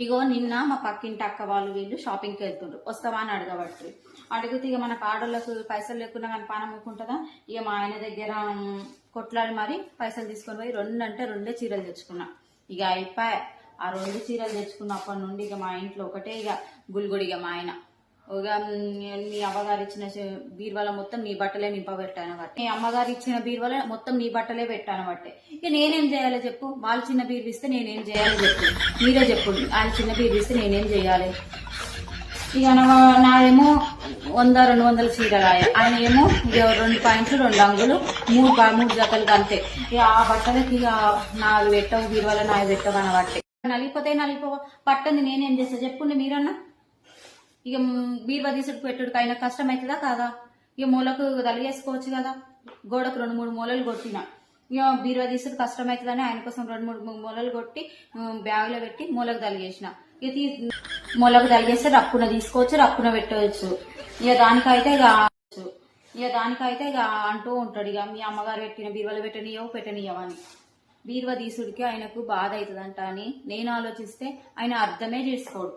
ఇగో నిన్న మా పక్కింటి అక్క వాళ్ళు వీళ్ళు షాపింగ్కి వెళ్తుండ్రు. వస్తావా అని అడగబట్టి అడిగితే ఇక మన ఆడోళ్ళకు పైసలు లేకుండా కానీ పానం ఊకుంటుందా? ఇక మా ఆయన దగ్గర కొట్లాడి మరి పైసలు తీసుకొని పోయి రెండు అంటే రెండే చీరలు తెచ్చుకున్నా. ఇక అయిపోయా. ఆ రెండు చీరలు తెచ్చుకున్నప్పటి నుండి ఇక మా ఇంట్లో ఒకటే ఇక గుల్గుడి ఇక మా ఆయన. మీ అమ్మగారు ఇచ్చిన బీరువాల మొత్తం నీ బట్టలే నింపబెట్టాను బట్టి మీ అమ్మగారు ఇచ్చిన బీరువాల మొత్తం నీ బట్టలే పెట్టాను బట్టే ఇక నేనేం చేయాలో చెప్పు? వాళ్ళు చిన్న బీరు ఇస్తే నేనేం చేయాలో చెప్పు? మీరే చెప్పు. ఆయన చిన్న బీరు ఇస్తే నేనేం చేయాలి? ఇక నాదేమో వంద రెండు వందల చీరలు ఆయన ఆయన ఏమో ఇక రెండు పాయింట్లు రెండు అంగులు మూడు మూడు జతలు అంతే. ఇక ఆ బట్టలకి ఇక నాలుగు పెట్టవు బీరువాల నాలుగు పెట్టవు అనబట్టే నలిగిపోతే నలిగిపో పట్టంది నేనేం చేస్తా? చెప్పుండి మీరన్నా. ఇక బీరువా తీసుకు పెట్టుడికి ఆయన కష్టం అవుతుందా కాదా? ఇక మూలకు తలిగేసుకోవచ్చు కదా. గోడకు రెండు మూడు మూలలు కొట్టిన. ఇక బీరువా తీసుకు కష్టం అవుతుందని ఆయన కోసం రెండు మూడు మూలలు కొట్టి బ్యాగ్లో పెట్టి మూలకు తలిగేసిన ఇక తీ మూలకు తలిగేస్తే రప్పున తీసుకోవచ్చు రప్పున పెట్టవచ్చు. ఇక దానికైతే ఇక ఇక దానికైతే ఇక అంటూ ఉంటాడు ఇక మీ అమ్మగారు పెట్టిన బీరువాలో పెట్టనియవు పెట్టనియవని బీరువా తీసుడికి ఆయనకు బాధ అవుతుందంట అని నేను ఆలోచిస్తే ఆయన అర్థమే చేసుకోడు.